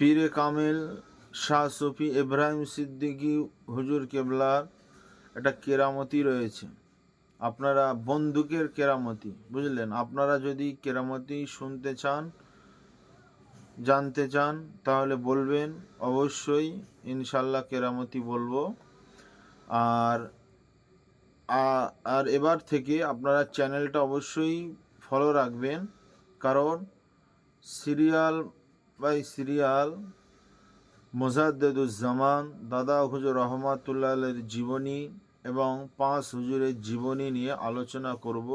পীরে কামেল শাহ সফি ইব্রাহিম সিদ্দিকী হুজুর কেবলার একটা কেরামতি রয়েছে। আপনারা বন্দুকের কেরামতি, বুঝলেন? আপনারা যদি কেরামতি শুনতে চান, জানতে চান, তাহলে বলবেন, অবশ্যই ইনশাল্লাহ কেরামতি বলব। আর আর এবার থেকে আপনারা চ্যানেলটা অবশ্যই ফলো রাখবেন, কারণ সিরিয়াল বাই সিরিয়াল মোজাদ্দেদুজ্জামান, দাদা হুজুর রহমাতুল্লাহের জীবনী এবং পাঁচ হুজুরের জীবনী নিয়ে আলোচনা করব,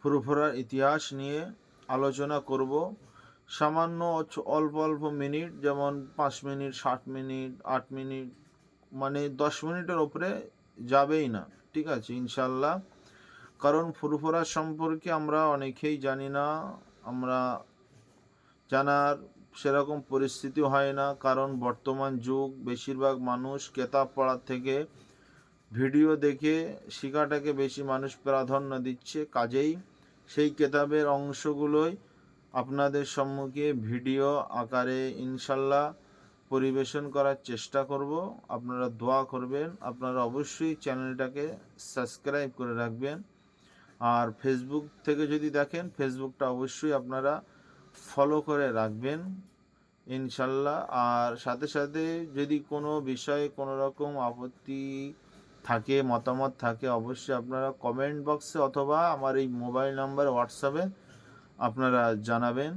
ফুরফুরার ইতিহাস নিয়ে আলোচনা করব। সামান্য অল্প অল্প মিনিট, যেমন পাঁচ মিনিট, ষাট মিনিট, আট মিনিট মানে দশ মিনিটের ওপরে যাবেই না, ঠিক আছে, ইনশাল্লাহ। কারণ ফুরফুরা সম্পর্কে আমরা অনেকেই জানি না, আমরা জানার সেরকম পরিস্থিতি হয় না, কারণ বর্তমান যুগ, বেশিরভাগ মানুষ কেতাব পড়ার থেকে ভিডিও দেখে শেখাটাকে বেশি মানুষ প্রাধান্য দিচ্ছে। কাজেই সেই কেতাবের অংশগুলোই আপনাদের সম্মুখে ভিডিও আকারে ইনশাল্লাহ পরিবেশন করার চেষ্টা করব। আপনারা দোয়া করবেন, আপনারা অবশ্যই চ্যানেলটাকে সাবস্ক্রাইব করে রাখবেন। আর ফেসবুক থেকে যদি দেখেন ফেসবুকটা অবশ্যই আপনারা ফলো করে রাখবেন, ইনশাল্লাহ। আর সাথে সাথে যদি কোনো বিষয়ে কোনো রকম আপত্তি থাকে, মতামত থাকে, অবশ্যই আপনারা কমেন্ট বক্সে অথবা আমার এই মোবাইল নাম্বার হোয়াটসঅ্যাপে আপনারা জানাবেন।